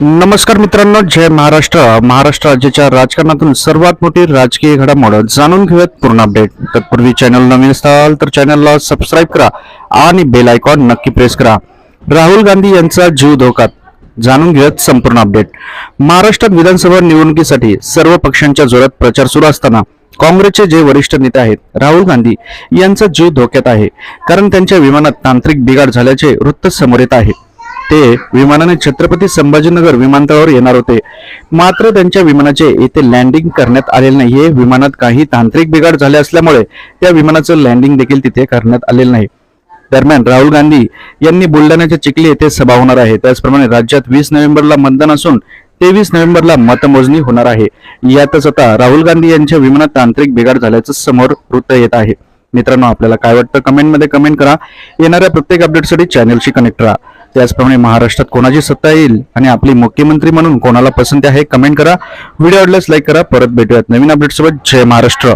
नमस्कार मित्रांनो जय महाराष्ट्र. महाराष्ट्र राज्याच्या राजकारणातून सर्वात मोठी राजकीय घडामोड जाणून घेऊयात पूर्ण अपडेट तत्पूर्वी चॅनल नवीन असाल तर चॅनलला सबस्क्राईब करा आणि बेल आयकॉन नक्की प्रेस करा. राहुल गांधी यांचा जीव धोक्यात. जाणून घेऊयात संपूर्ण अपडेट महाराष्ट्रात विधानसभा निवडणुकीसाठी सर्व पक्षांच्या जोरात प्रचार सुरू असताना काँग्रेसचे जे वरिष्ठ नेते आहेत राहुल गांधी यांचा जीव धोक्यात आहे. कारण त्यांच्या विमानात तांत्रिक बिघाड झाल्याचे वृत्त समोर येत आहे. ते विमानाने छत्रपती संभाजीनगर विमानतळावर येणार होते. मात्र त्यांच्या विमानाचे येथे लँडिंग करण्यात आलेले नाही. हे विमानात काही तांत्रिक बिघाड झाले असल्यामुळे त्या विमानाचं लँडिंग देखील तिथे करण्यात आलेलं नाही. दरम्यान राहुल गांधी यांनी बुलढाण्याच्या चिखली येथे सभा होणार आहे. त्याचप्रमाणे राज्यात वीस नोव्हेंबरला मतदान असून तेवीस नोव्हेंबरला मतमोजणी होणार आहे. यातच आता राहुल गांधी यांच्या विमानात तांत्रिक बिघाड झाल्याचं समोर वृत्त येत आहे. मित्रांनो आपल्याला काय वाटतं? कमेंटमध्ये कमेंट करा. येणाऱ्या प्रत्येक अपडेटसाठी चॅनलशी कनेक्ट राहा. त्याचप्रमाणे महाराष्ट्रात कोणाची सत्ता येईल आणि आपली मुख्यमंत्री म्हणून कोणाला पसंती आहे कमेंट करा. व्हिडिओ आवडल्यास लाईक करा. परत भेटूयात नवीन अपडेट सोबत. जय महाराष्ट्र.